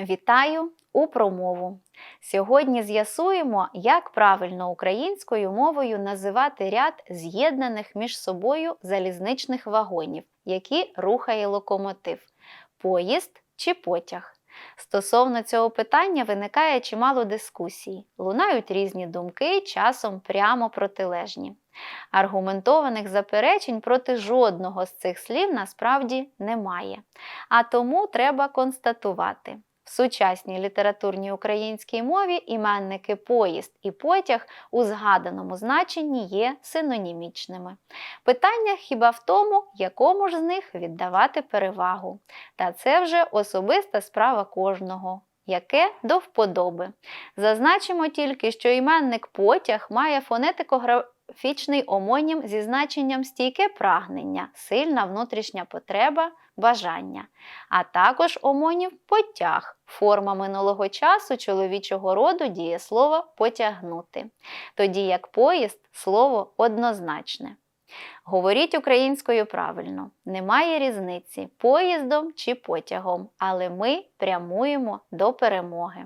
Вітаю у промову. Сьогодні з'ясуємо, як правильно українською мовою називати ряд з'єднаних між собою залізничних вагонів, які рухає локомотив поїзд чи потяг. Стосовно цього питання виникає чимало дискусій, лунають різні думки, часом прямо протилежні. Аргументованих заперечень проти жодного з цих слів насправді немає. А тому треба констатувати. В сучасній літературній українській мові іменники поїзд і потяг у згаданому значенні є синонімічними. Питання хіба в тому, якому ж з них віддавати перевагу. Та це вже особиста справа кожного. Яке до вподоби. Зазначимо тільки, що іменник потяг має фонетико-графічний омонім зі значенням стійке прагнення, сильна внутрішня потреба, бажання, а також омонів потяг, форма минулого часу чоловічого роду дієслова потягнути, тоді як поїзд слово однозначне. Говоріть українською правильно, немає різниці поїздом чи потягом, але ми прямуємо до перемоги.